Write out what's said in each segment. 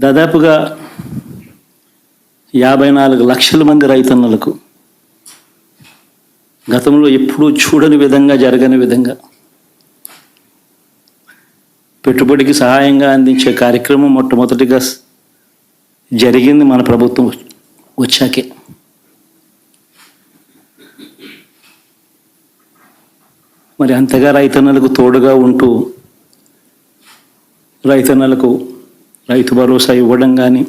దాదాపుగా యాభై నాలుగు లక్షల మంది రైతన్నలకు గతంలో ఎప్పుడూ చూడని విధంగా జరగని విధంగా పెట్టుబడికి సహాయంగా అందించే కార్యక్రమం మొట్టమొదటిగా జరిగింది మన ప్రభుత్వం వచ్చాకే. మరి అంతగా రైతన్నలకు తోడుగా ఉంటూ రైతన్నలకు రైతు భరోసా ఇవ్వడం కానీ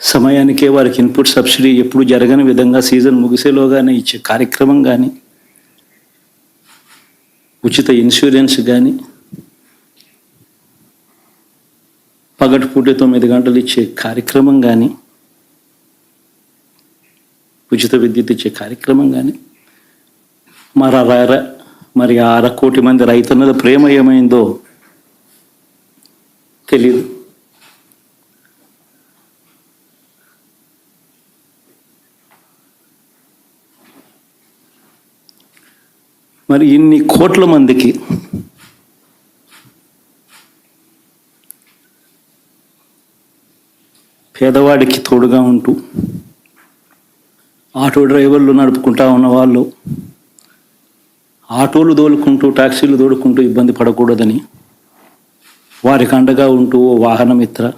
సమయానికే వారికి ఇన్పుట్ సబ్సిడీ ఎప్పుడు జరగని విధంగా సీజన్ ముగిసేలోగానే ఇచ్చే కార్యక్రమం కానీ ఉచిత ఇన్సూరెన్స్ కానీ పగటిపూట తొమ్మిది గంటలు ఇచ్చే కార్యక్రమం కానీ ఉచిత విద్యుత్ ఇచ్చే కార్యక్రమం కానీ మరి మరి ఆ అర కోటి మంది రైతన్నల ప్రేమ ఏమైందో తెలియదు మరి ఇన్ని కోట్ల మందికి పేదవాడికి తోడుగా ఉంటూ ఆటో డ్రైవర్లు నడుపుకుంటా ఉన్న వాళ్ళు ఆటోలు దోలుకుంటూ టాక్సీలు దోలుకుంటూ ఇబ్బంది పడకూడదని వారికి అండగా ఉంటూ ఓ వాహనమిత్ర.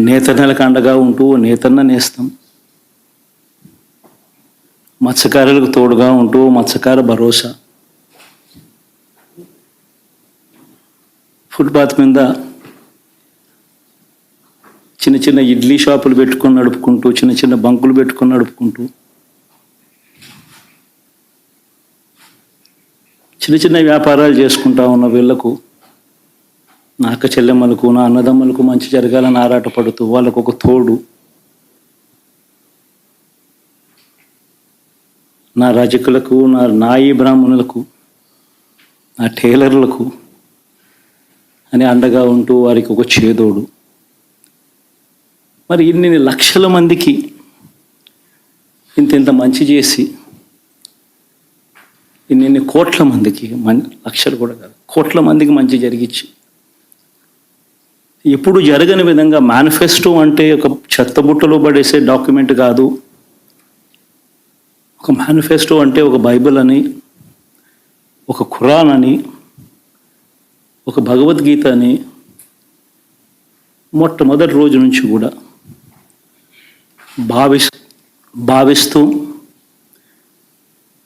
నేతన్నలకు అండగా ఉంటూ ఓ నేతన్న నేస్తాం. మత్స్యకారులకు తోడుగా ఉంటూ ఓ మత్స్యకార భరోసా. ఫుట్పాత్ మీద చిన్న చిన్న ఇడ్లీ షాపులు పెట్టుకొని నడుపుకుంటూ చిన్న చిన్న బంకులు పెట్టుకొని నడుపుకుంటూ చిన్న చిన్న వ్యాపారాలు చేసుకుంటా ఉన్న వీళ్ళకు నా అక్క చెల్లెమ్మలకు నా అన్నదమ్ములకు మంచి జరగాలని ఆరాటపడుతూ వాళ్ళకు ఒక తోడు నా రజకులకు నా నాయి బ్రాహ్మణులకు నా టైలర్లకు అని అండగా ఉంటూ వారికి ఒక చేదోడు. మరి ఇన్ని లక్షల మందికి ఇంత ఇంత మంచి చేసి ఇన్ని కోట్ల మందికి లక్షలు కూడా కాదు. కోట్ల మందికి మంచి జరిగించి ఎప్పుడు జరగని విధంగా మేనిఫెస్టో అంటే ఒక చెత్తబుట్టలో పడేసే డాక్యుమెంట్ కాదు. ఒక మేనిఫెస్టో అంటే ఒక బైబిల్ అని ఒక ఖురాన్ అని ఒక భగవద్గీత అని మొట్టమొదటి రోజు నుంచి కూడా భావిస్ భావిస్తూ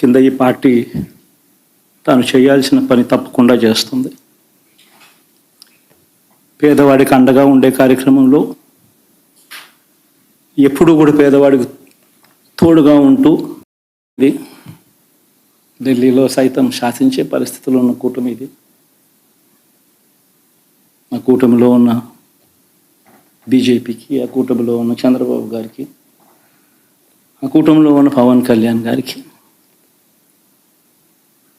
కింద ఈ పార్టీ తాను చేయాల్సిన పని తప్పకుండా చేస్తుంది. పేదవాడికి అండగా ఉండే కార్యక్రమంలో ఎప్పుడూ కూడా పేదవాడికి తోడుగా ఉంటూ ఇది ఢిల్లీలో సైతం శాసించే పరిస్థితిలో ఉన్న కూటమి ఇది. ఆ కూటమిలో ఉన్న బీజేపీకి ఆ కూటమిలో ఉన్న చంద్రబాబు గారికి ఆ కూటమిలో ఉన్న పవన్ కళ్యాణ్ గారికి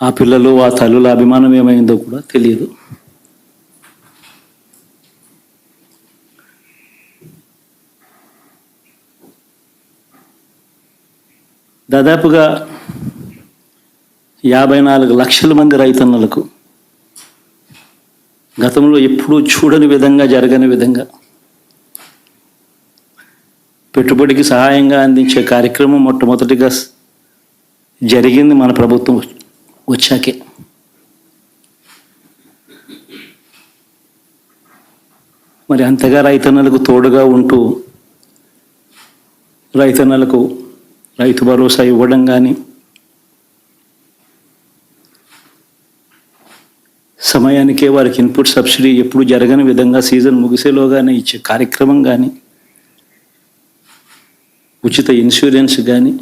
ఆ పిల్లలు ఆ తల్లుల అభిమానం ఏమైందో కూడా తెలియదు. దాదాపుగా యాభై నాలుగు లక్షల మంది రైతన్నలకు గతంలో ఎప్పుడూ చూడని విధంగా జరగని విధంగా పెట్టుబడికి సహాయంగా అందించే కార్యక్రమం మొట్టమొదటిగా జరిగింది మన ప్రభుత్వం వచ్చాకే మరి అంతగా రైతన్నలకు తోడుగా ఉంటూ రైతన్నలకు రైతు భరోసా ఇవ్వడం కానీ సమయానికే వారికి ఇన్పుట్ సబ్సిడీ ఎప్పుడు జరగని విధంగా సీజన్ ముగిసేలోగానే ఇచ్చే కార్యక్రమం కానీ ఉచిత ఇన్సూరెన్స్ కానీ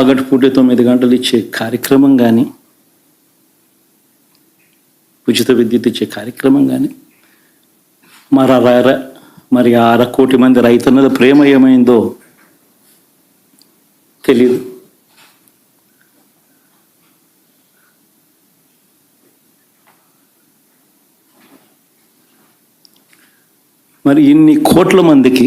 పగటిపూట తొమ్మిది గంటలు ఇచ్చే కార్యక్రమం కానీ ఉచిత విద్యుత్ ఇచ్చే కార్యక్రమం కానీ మరి అర మరి అర కోటి మంది రైతన్నల ప్రేమ ఏమైందో తెలియదు మరి ఇన్ని కోట్ల మందికి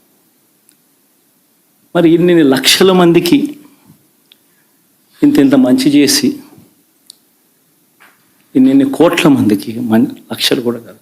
మరి ఇన్ని లక్షల మందికి ఇంత ఇంత మంచి చేసి ఇన్ని కోట్ల మందికి మన్ లక్షలు కూడా కాదు.